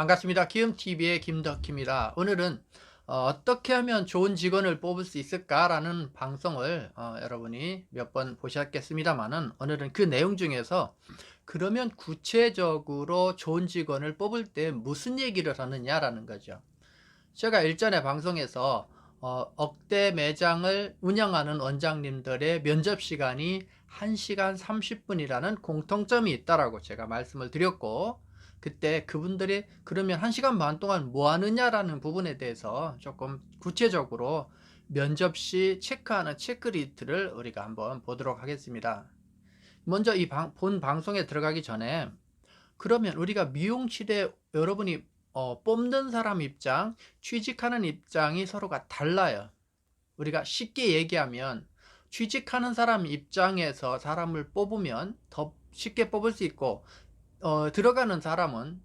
반갑습니다. 키움TV의 김덕희입니다. 오늘은 어, 떻게 하면 좋은 직원을 뽑을 수 있을까라는 방송을 어, 여러분이 몇 번 보셨겠습니다만은 오늘은 그 내용 중에서 그러면 구체적으로 좋은 직원을 뽑을 때 무슨 얘기를 하느냐라는 거죠. 제가 일전에 방송에서 어, 억대 매장을 운영하는 원장님들의 면접 시간이 1시간 30분이라는 공통점이 있다라고 제가 말씀을 드렸고 그때 그분들이 그러면 1시간 반 동안 뭐 하느냐라는 부분에 대해서 조금 구체적으로 면접 시 체크하는 체크리스트를 우리가 한번 보도록 하겠습니다. 먼저 이 본 방송에 들어가기 전에 그러면 우리가 미용실에 여러분이 어, 뽑는 사람 입장, 취직하는 입장이 서로가 달라요. 우리가 쉽게 얘기하면 취직하는 사람 입장에서 사람을 뽑으면 더 쉽게 뽑을 수 있고 어, 들어가는 사람은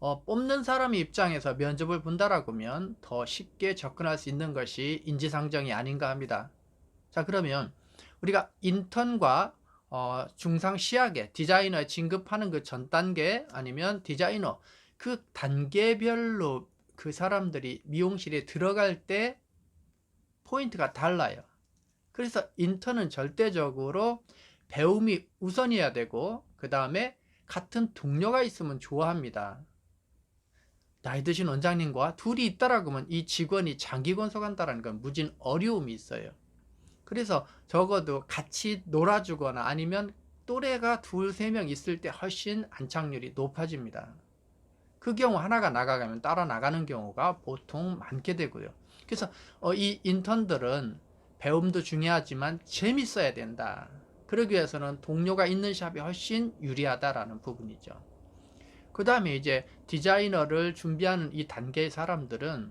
어, 뽑는 사람의 입장에서 면접을 본다라고 하면 더 쉽게 접근할 수 있는 것이 인지상정이 아닌가 합니다. 자 그러면 우리가 인턴과 어, 중상 시약에 디자이너에 진급하는 그 전 단계 아니면 디자이너 그 단계별로 그 사람들이 미용실에 들어갈 때 포인트가 달라요. 그래서 인턴은 절대적으로 배움이 우선이어야 되고 그 다음에 같은 동료가 있으면 좋아합니다. 나이 드신 원장님과 둘이 있다라고 하면 이 직원이 장기 건속한다는 건 무진 어려움이 있어요. 그래서 적어도 같이 놀아주거나 아니면 또래가 둘, 세 명 있을 때 훨씬 안착률이 높아집니다. 그 경우 하나가 나가가면 따라 나가는 경우가 보통 많게 되고요. 그래서 어, 이 인턴들은 배움도 중요하지만 재밌어야 된다. 그러기 위해서는 동료가 있는 샵이 훨씬 유리하다라는 부분이죠. 그 다음에 이제 디자이너를 준비하는 이 단계의 사람들은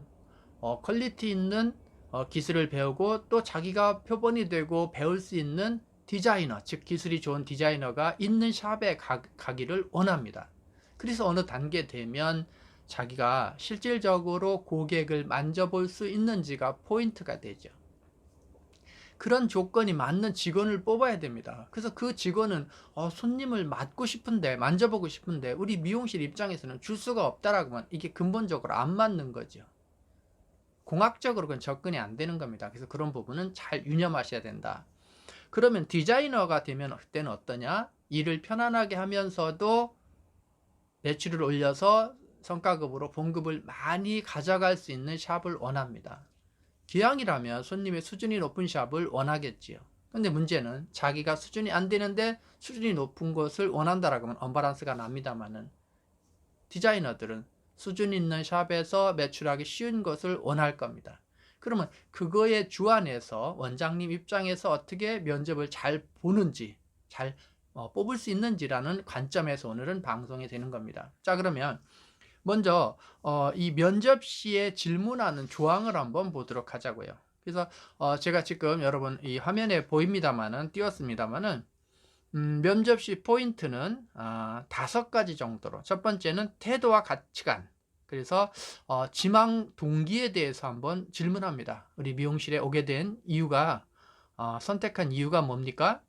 어, 퀄리티 있는 어, 기술을 배우고 또 자기가 표본이 되고 배울 수 있는 디자이너, 즉 기술이 좋은 디자이너가 있는 샵에 가, 가기를 원합니다. 그래서 어느 단계 되면 자기가 실질적으로 고객을 만져볼 수 있는지가 포인트가 되죠. 그런 조건이 맞는 직원을 뽑아야 됩니다. 그래서 그 직원은 어, 손님을 맡고 싶은데 만져보고 싶은데 우리 미용실 입장에서는 줄 수가 없다라고 하면 이게 근본적으로 안 맞는 거죠. 공학적으로 그건 접근이 안 되는 겁니다. 그래서 그런 부분은 잘 유념하셔야 된다. 그러면 디자이너가 되면 그때는 어떠냐? 일을 편안하게 하면서도 매출을 올려서 성과급으로 봉급을 많이 가져갈 수 있는 샵을 원합니다. 기왕이라면 손님의 수준이 높은 샵을 원하겠지요. 근데 문제는 자기가 수준이 안 되는데 수준이 높은 것을 원한다라고 하면 언바란스가 납니다만은 디자이너들은 수준 있는 샵에서 매출하기 쉬운 것을 원할 겁니다. 그러면 그거에 주안에서 원장님 입장에서 어떻게 면접을 잘 보는지, 잘 어, 뽑을 수 있는지라는 관점에서 오늘은 방송이 되는 겁니다. 자, 그러면 먼저 어, 이 면접 시에 질문하는 조항을 한번 보도록 하자고요. 그래서 어, 제가 지금 여러분 이 화면에 보입니다만은 띄웠습니다만은 음, 면접 시 포인트는 아, 다섯 가지 정도로 첫 번째는 태도와 가치관 그래서 어, 지망 동기에 대해서 한번 질문합니다. 우리 미용실에 오게 된 이유가 어, 선택한 이유가 뭡니까?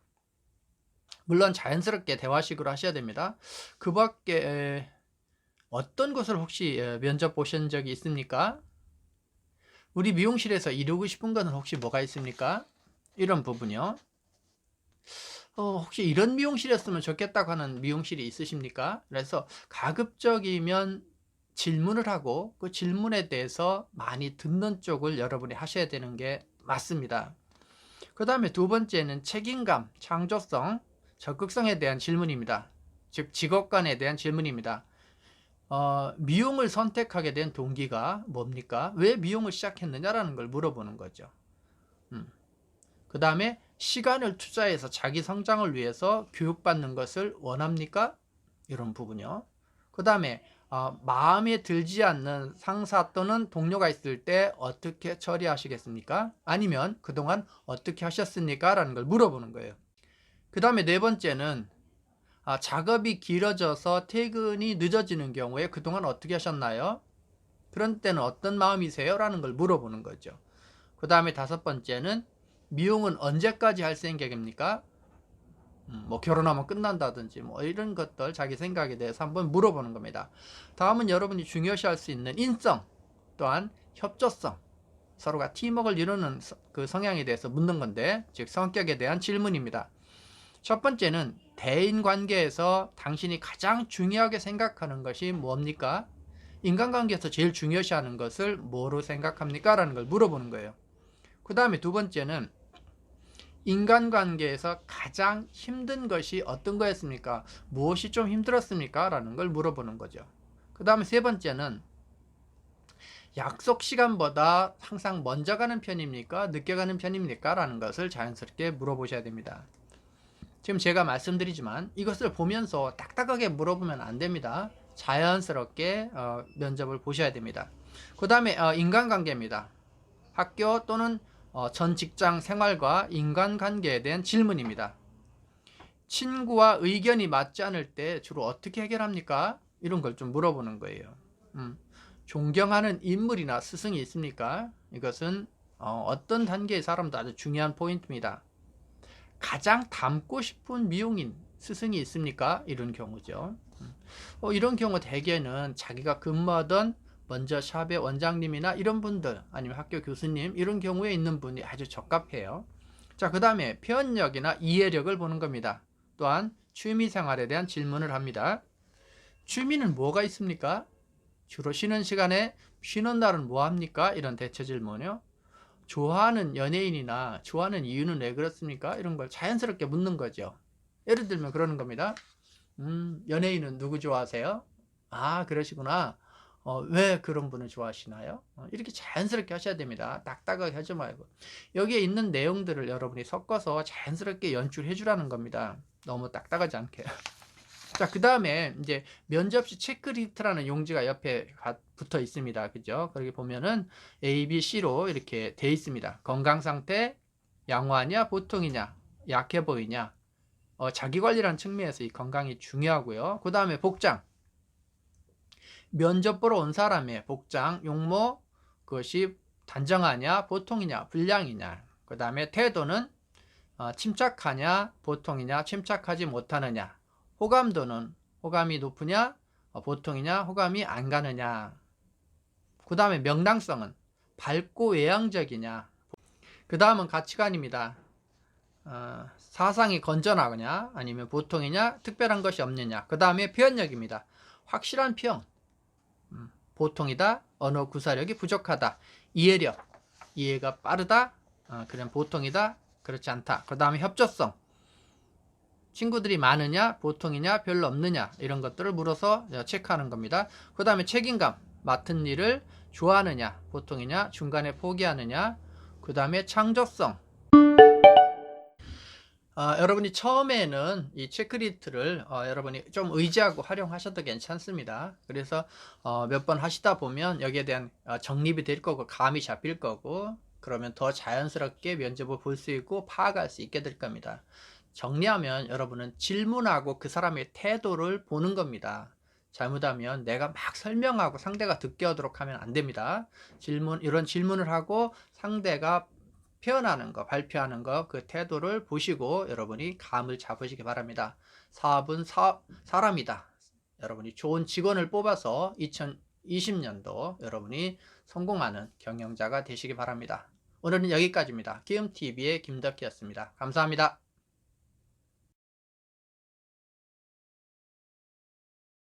물론 자연스럽게 대화식으로 하셔야 됩니다. 그 밖에 어떤 것을 혹시 예, 면접 보신 적이 있습니까? 우리 미용실에서 이루고 싶은 것은 혹시 뭐가 있습니까? 이런 부분이요. 어, 혹시 이런 미용실이었으면 좋겠다고 하는 미용실이 있으십니까? 그래서 가급적이면 질문을 하고 그 질문에 대해서 많이 듣는 쪽을 여러분이 하셔야 되는 게 맞습니다. 그 다음에 두 번째는 책임감, 창조성, 적극성에 대한 질문입니다. 즉, 직업관에 대한 질문입니다. 어, 미용을 선택하게 된 동기가 뭡니까? 왜 미용을 시작했느냐라는 걸 물어보는 거죠. 음. 그 다음에 시간을 투자해서 자기 성장을 위해서 교육받는 것을 원합니까? 이런 부분이요. 그 다음에 어, 마음에 들지 않는 상사 또는 동료가 있을 때 어떻게 처리하시겠습니까? 아니면 그동안 어떻게 하셨습니까? 라는 걸 물어보는 거예요. 그 다음에 네 번째는 아, 작업이 길어져서 퇴근이 늦어지는 경우에 그동안 어떻게 하셨나요? 그런 때는 어떤 마음이세요? 라는 걸 물어보는 거죠. 그 다음에 다섯 번째는 미용은 언제까지 할 생각입니까? 음, 뭐 결혼하면 끝난다든지 뭐 이런 것들 자기 생각에 대해서 한번 물어보는 겁니다. 다음은 여러분이 중요시 할 수 있는 인성 또한 협조성 서로가 팀워크를 이루는 서- 그 성향에 대해서 묻는 건데 즉 성격에 대한 질문입니다. 첫 번째는 대인 관계에서 당신이 가장 중요하게 생각하는 것이 뭡니까? 인간관계에서 제일 중요시하는 것을 뭐로 생각합니까? 라는 걸 물어보는 거예요. 그 다음에 두 번째는 인간관계에서 가장 힘든 것이 어떤 거였습니까? 무엇이 좀 힘들었습니까? 라는 걸 물어보는 거죠. 그 다음에 세 번째는 약속 시간보다 항상 먼저 가는 편입니까? 늦게 가는 편입니까? 라는 것을 자연스럽게 물어보셔야 됩니다. 지금 제가 말씀드리지만 이것을 보면서 딱딱하게 물어보면 안 됩니다. 자연스럽게 어, 면접을 보셔야 됩니다. 그 다음에 어, 인간관계입니다. 학교 또는 어, 전 직장 생활과 인간관계에 대한 질문입니다. 친구와 의견이 맞지 않을 때 주로 어떻게 해결합니까? 이런 걸 좀 물어보는 거예요. 음, 존경하는 인물이나 스승이 있습니까? 이것은 어, 떤 단계의 사람도 아주 중요한 포인트입니다. 가장 닮고 싶은 미용인 스승이 있습니까? 이런 경우죠. 음. 어, 이런 경우 대개는 자기가 근무하던 먼저 샵의 원장님이나 이런 분들 아니면 학교 교수님 이런 경우에 있는 분이 아주 적합해요. 자, 그 다음에 표현력이나 이해력을 보는 겁니다. 또한 취미 생활에 대한 질문을 합니다. 취미는 뭐가 있습니까? 주로 쉬는 시간에 쉬는 날은 뭐 합니까? 이런 대체 질문이요. 좋아하는 연예인이나 좋아하는 이유는 왜 그렇습니까? 이런 걸 자연스럽게 묻는 거죠. 예를 들면 그러는 겁니다. 음, 연예인은 누구 좋아하세요? 아, 그러시구나. 어, 왜 그런 분을 좋아하시나요? 어, 이렇게 자연스럽게 하셔야 됩니다. 딱딱하게 하지 말고. 여기에 있는 내용들을 여러분이 섞어서 자연스럽게 연출해 주라는 겁니다. 너무 딱딱하지 않게. 자, 그 다음에 이제 면접시 체크리스트라는 용지가 옆에 가- 붙어 있습니다. 그죠? 거기 보면은 A, B, C로 이렇게 돼 있습니다. 건강 상태, 양호하냐, 보통이냐, 약해 보이냐. 어, 자기 관리라는 측면에서 이 건강이 중요하고요. 그 다음에 복장. 면접 보러 온 사람의 복장, 용모, 그것이 단정하냐, 보통이냐, 불량이냐. 그 다음에 태도는 어, 침착하냐, 보통이냐, 침착하지 못하느냐. 호감도는 호감이 높으냐, 어, 보통이냐, 호감이 안 가느냐. 그 다음에 명랑성은 밝고 외향적이냐. 그 다음은 가치관입니다. 어, 사상이 건전하느냐, 아니면 보통이냐, 특별한 것이 없느냐. 그 다음에 표현력입니다. 확실한 표현. 음, 보통이다, 언어 구사력이 부족하다. 이해력, 이해가 빠르다, 어, 그냥 보통이다, 그렇지 않다. 그 다음에 협조성. 친구들이 많으냐, 보통이냐, 별로 없느냐, 이런 것들을 물어서 체크하는 겁니다. 그 다음에 책임감, 맡은 일을 좋아하느냐, 보통이냐, 중간에 포기하느냐, 그 다음에 창조성. 아, 여러분이 처음에는 이 체크리스트를 어, 여러분이 좀 의지하고 활용하셔도 괜찮습니다. 그래서 어, 몇 번 하시다 보면 여기에 대한 어, 정립이 될 거고 감이 잡힐 거고 그러면 더 자연스럽게 면접을 볼 수 있고 파악할 수 있게 될 겁니다. 정리하면 여러분은 질문하고 그 사람의 태도를 보는 겁니다. 잘못하면 내가 막 설명하고 상대가 듣게 하도록 하면 안 됩니다. 질문, 이런 질문을 하고 상대가 표현하는 거, 발표하는 거, 그 태도를 보시고 여러분이 감을 잡으시기 바랍니다. 사업은 사, 사람이다. 여러분이 좋은 직원을 뽑아서 2020년도 여러분이 성공하는 경영자가 되시기 바랍니다. 오늘은 여기까지입니다. 키움TV의 김덕희였습니다. 감사합니다.